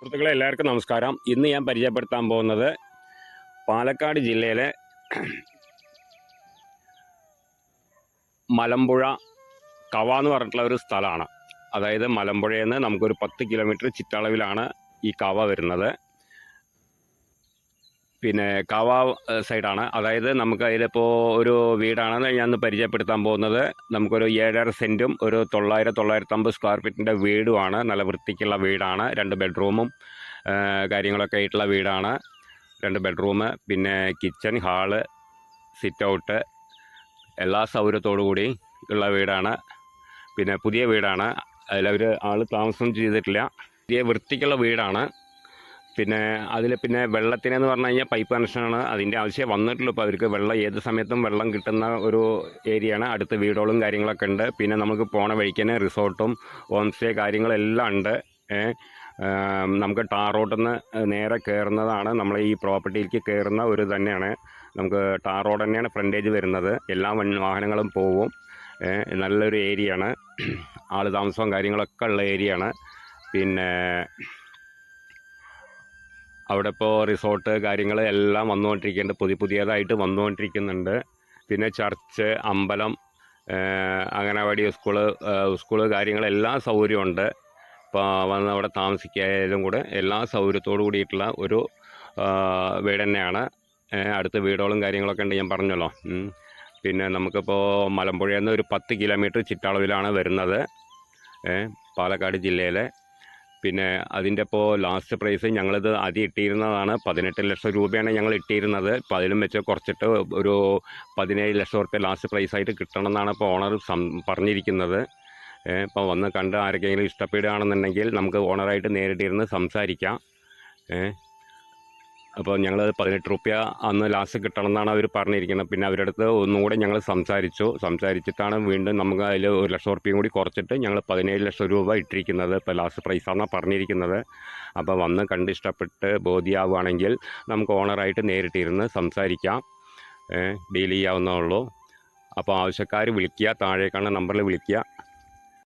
സുഹൃത്തുക്കളെ എല്ലാവർക്കും നമസ്കാരം. ഇന്ന് ഞാൻ പരിചയപ്പെടുത്താൻ പോകുന്നത് പാലക്കാട് ജില്ലയിലെ മലമ്പുഴ കവ എന്ന് പറഞ്ഞിട്ടുള്ള ഒരു സ്ഥലമാണ്. അതായത് മലമ്പുഴയിൽ നിന്ന് നമുക്കൊരു പത്ത് കിലോമീറ്റർ ചുറ്റളവിലാണ് ഈ കവ വരുന്നത്. പിന്നെ കവ സൈഡാണ്. അതായത് നമുക്ക് അതിലിപ്പോൾ ഒരു വീടാണ് ഞാൻ പരിചയപ്പെടുത്താൻ പോകുന്നത്. നമുക്കൊരു ഏഴര സെന്റും ഒരു തൊള്ളായിരം തൊള്ളായിരത്തമ്പത് സ്ക്വയർ ഫീറ്റിന്റെ വീടുമാണ്. നല്ല വൃത്തിക്കുള്ള വീടാണ്. രണ്ട് ബെഡ്റൂമും കാര്യങ്ങളൊക്കെ ആയിട്ടുള്ള വീടാണ്. രണ്ട് ബെഡ്റൂം പിന്നെ കിച്ചൺ ഹാൾ സിറ്റ് ഔട്ട് എല്ലാ സൗകര്യത്തോടു കൂടി ഉള്ള വീടാണ്. പിന്നെ പുതിയ വീടാണ്. അതിലവർ ആൾ താമസം ചെയ്തിട്ടില്ല. പുതിയ വൃത്തിക്കുള്ള വീടാണ്. പിന്നെ അതിൽ പിന്നെ വെള്ളത്തിനെന്ന് പറഞ്ഞു കഴിഞ്ഞാൽ പൈപ്പ് കണക്ഷനാണ് അതിന്റെ ആവശ്യം വന്നിട്ടുള്ളൂ ഇപ്പോൾ അവർക്ക്. വെള്ളം ഏത് സമയത്തും വെള്ളം കിട്ടുന്ന ഒരു ഏരിയയാണ് അടുത്ത് വീടുകളും കാര്യങ്ങളൊക്കെ ഉണ്ട്. പിന്നെ നമുക്ക് പോണ വഴിക്ക് തന്നെ റിസോർട്ടും ഹോം സ്റ്റേ കാര്യങ്ങളെല്ലാം ഉണ്ട്. നമുക്ക് ടാർ റോഡിൽ നിന്ന് നേരെ കയറുന്നതാണ് നമ്മൾ ഈ പ്രോപ്പർട്ടിയിലേക്ക് കയറുന്ന ഒരു തന്നെയാണ്. നമുക്ക് ടാർ റോഡ് തന്നെയാണ് ഫ്രണ്ടേജ് വരുന്നത്. എല്ലാ വാഹനങ്ങളും പോവും. നല്ലൊരു ഏരിയയാണ് ആൾ താമസവും കാര്യങ്ങളൊക്കെ ഉള്ള ഏരിയയാണ് പിന്നെ അവിടെ ഇപ്പോൾ റിസോർട്ട് കാര്യങ്ങൾ എല്ലാം വന്നുകൊണ്ടിരിക്കുന്നുണ്ട്. പുതിയ പുതിയതായിട്ട് വന്നുകൊണ്ടിരിക്കുന്നുണ്ട്. പിന്നെ ചർച്ച് അമ്പലം അംഗനവാടി സ്കൂൾ സ്കൂൾ കാര്യങ്ങളെല്ലാം സൗകര്യമുണ്ട് ഇപ്പോൾ വന്ന് അവിടെ താമസിക്കായാലും കൂടെ എല്ലാ സൗകര്യത്തോടു കൂടിയിട്ടുള്ള ഒരു വീട് തന്നെയാണ്. അടുത്ത് വീടുകളും കാര്യങ്ങളൊക്കെ ഉണ്ട്. ഞാൻ പറഞ്ഞല്ലോ. പിന്നെ നമുക്കിപ്പോൾ മലമ്പുഴയിൽ നിന്ന് ഒരു പത്ത് കിലോമീറ്റർ ചുറ്റളവിലാണ് വരുന്നത്. പാലക്കാട് ജില്ലയിലെ. പിന്നെ അതിന്റെ ഇപ്പോൾ ലാസ്റ്റ് പ്രൈസ് ഞങ്ങളിത് ആദ്യം ഇട്ടിരുന്നതാണ്. പതിനെട്ട് ലക്ഷം രൂപയാണ് ഞങ്ങൾ ഇട്ടിരുന്നത്. ഇപ്പോൾ അതിലും വെച്ച് കുറച്ചിട്ട് ഒരു പതിനേഴ് ലക്ഷം റുപ്യ ലാസ്റ്റ് പ്രൈസായിട്ട് കിട്ടണം എന്നാണ് ഇപ്പോൾ ഓണർ പറഞ്ഞിരിക്കുന്നത്. ഇപ്പോൾ വന്ന് കണ്ട് ആർക്കെങ്കിലും ഇഷ്ടപ്പെടുകയാണെന്നുണ്ടെങ്കിൽ നമുക്ക് ഓണറായിട്ട് നേരിട്ടിരുന്ന് സംസാരിക്കാം. അപ്പോൾ ഞങ്ങൾ പതിനെട്ട് റുപ്യ അന്ന് ലാസ്റ്റ് കിട്ടണം എന്നാണ് അവർ പറഞ്ഞിരിക്കുന്നത്. പിന്നെ അവരുടെ അടുത്ത് ഒന്നുകൂടെ ഞങ്ങൾ സംസാരിച്ചു. സംസാരിച്ചിട്ടാണ് വീണ്ടും നമുക്ക് അതിൽ ഒരു ലക്ഷം റുപ്യയും കൂടി കുറച്ചിട്ട് ഞങ്ങൾ പതിനേഴ് ലക്ഷം രൂപ ഇട്ടിരിക്കുന്നത്. ഇപ്പോൾ ലാസ്റ്റ് പ്രൈസാണെന്നാണ് പറഞ്ഞിരിക്കുന്നത്. അപ്പോൾ വന്ന് കണ്ട് ഇഷ്ടപ്പെട്ട് ബോധ്യമാവുകയാണെങ്കിൽ നമുക്ക് ഓണറായിട്ട് നേരിട്ടിരുന്ന് സംസാരിക്കാം. ഡീൽ ചെയ്യാവുന്നേ ഉള്ളൂ. അപ്പോൾ ആവശ്യക്കാർ വിളിക്കുക താഴേക്കാണ് നമ്പറിൽ വിളിക്കുക.